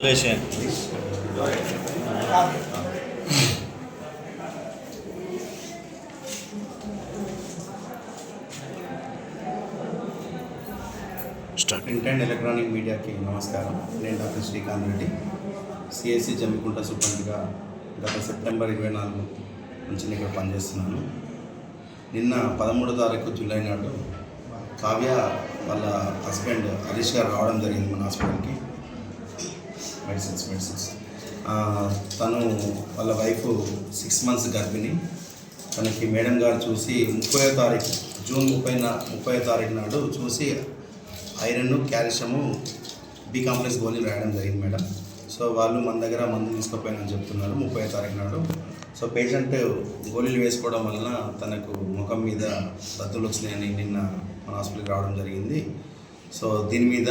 Start print and electronic మీడియాకి నమస్కారం. నేను doctor Srikanth Reddy. C S C Jammikunta సూపరింట్గా గత సెప్టెంబర్ ఇరవై నాలుగు నుంచి నేను ఇక్కడ పనిచేస్తున్నాను. నిన్న పదమూడో తారీఖు జూలై నాడు కావ్య వాళ్ళ హస్బెండ్ హరీష్ గారు రావడం జరిగింది మన హాస్పిటల్కి. మెడిసిన్స్ మెడిసిన్స్ ఆ, తను వాళ్ళ వైఫ్ సిక్స్ మంత్స్ గర్భిణి. తనకి మేడం గారు చూసి ముప్పై తారీఖు జూన్ ముప్పై ముప్పై తారీఖు నాడు చూసి ఐరన్ క్యాల్షియము బి కాంప్లెక్స్ గోళీలు రాయడం జరిగింది మేడం. సో వాళ్ళు మన దగ్గర మందు తీసుకోపోయినని చెప్తున్నారు ముప్పై తారీఖు నాడు. సో పేషెంట్ గోళీలు వేసుకోవడం వలన తనకు ముఖం మీద దద్దులు వచ్చినాయని నిన్న మన హాస్పిటల్కి రావడం జరిగింది. సో దీని మీద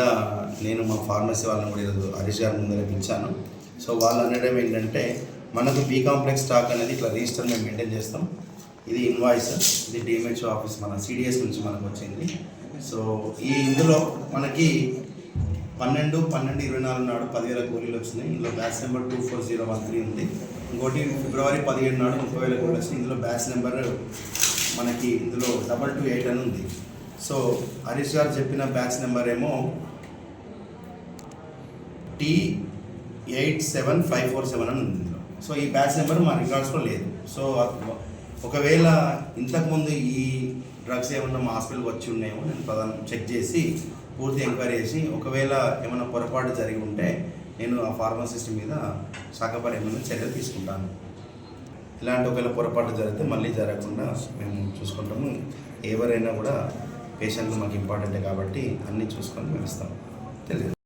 నేను మా ఫార్మసీ వాళ్ళని కూడా ఈరోజు హరీష్ గారి ముందర పిలిచాను. సో వాళ్ళు అనడం ఏంటంటే మనకు బీ కాంప్లెక్స్ స్టాక్ అనేది ఇట్లా రిజిస్టర్ మేము మెయింటైన్ చేస్తాం. ఇది ఇన్వాయిస్ ఇది డిఎంహెచ్ఓ ఆఫీస్ మన సిడిఎస్ నుంచి మనకు వచ్చింది. సో ఈ ఇందులో మనకి పన్నెండు పన్నెండు ఇరవై నాలుగు నాడు పదివేల గోళీలు వచ్చినాయి. ఇందులో batch number two four zero one three ఉంది. ఇంకోటి ఫిబ్రవరి పదిహేడు నాడు ముప్పై వేల గోళీలు వచ్చినాయి. ఇందులో బ్యాచ్ నెంబర్ మనకి ఇందులో డబల్ టూ ఎయిట్ అని ఉంది. సో హరీష్ గారు చెప్పిన బ్యాచ్ నెంబర్ ఏమో T eight seven five four seven అని ఉంది సో ఈ బ్యాచ్ నెంబర్ మా రికార్డ్స్లో లేదు. సో ఒకవేళ ఇంతకుముందు ఈ డ్రగ్స్ ఏమన్నా మా హాస్పిటల్కి వచ్చి ఉన్నాయేమో నేను ప్రధాన చెక్ చేసి పూర్తి ఎంక్వైరీ చేసి ఒకవేళ ఏమైనా పొరపాటు జరిగి ఉంటే నేను ఆ ఫార్మసిస్ట్ మీద శాఖపరమైన చర్యలు తీసుకుంటాను. ఇలాంటి ఒకవేళ పొరపాటు జరిగితే మళ్ళీ జరగకుండా మేము చూసుకుంటాము. ఎవరైనా కూడా పేషెంట్లు మాకు ఇంపార్టెంటే కాబట్టి అన్నీ చూసుకొని మేము ఇస్తాం. తెలియదు.